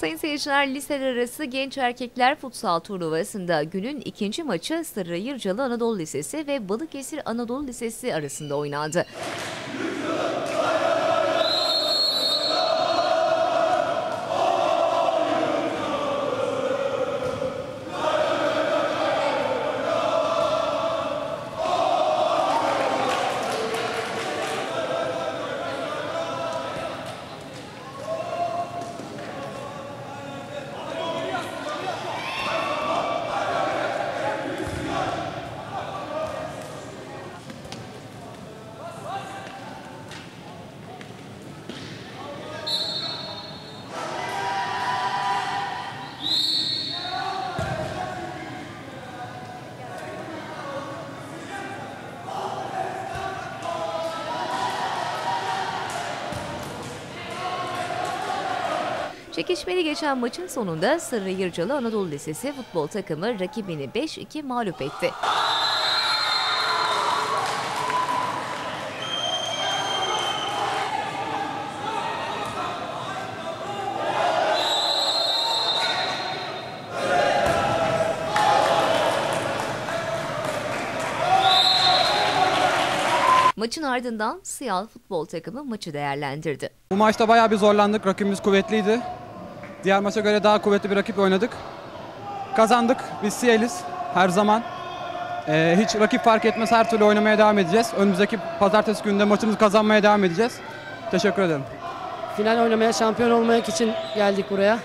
Sayın seyirciler liseler arası genç erkekler futsal turnuvasında günün ikinci maçı Sırrı Yırcalı Anadolu Lisesi ve Balıkesir Anadolu Lisesi arasında oynandı. Çekişmeli geçen maçın sonunda Sırrı Yırcalı Anadolu Lisesi futbol takımı rakibini 5-2 mağlup etti. Maçın ardından Siyal futbol takımı maçı değerlendirdi. Bu maçta bayağı bir zorlandık. Rakibimiz kuvvetliydi. Diğer maça göre daha kuvvetli bir rakip oynadık. Kazandık. Biz Siyeliz her zaman. Ee, hiç rakip fark etmez her türlü oynamaya devam edeceğiz. Önümüzdeki pazartesi günde maçımızı kazanmaya devam edeceğiz. Teşekkür ederim. Final oynamaya, şampiyon olmak için geldik buraya.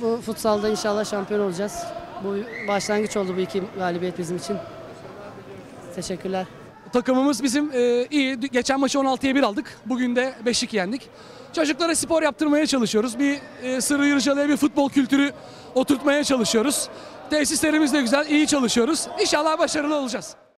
Bu futsalda inşallah şampiyon olacağız. Bu başlangıç oldu bu iki galibiyet bizim için. Teşekkürler. Takımımız bizim e, iyi. Geçen maçı 16'ya 1 aldık. Bugün de 5-2 yendik. Çocuklara spor yaptırmaya çalışıyoruz. Bir e, Sırrı Yırcalı'ya bir futbol kültürü oturtmaya çalışıyoruz. Tesislerimiz de güzel, iyi çalışıyoruz. İnşallah başarılı olacağız.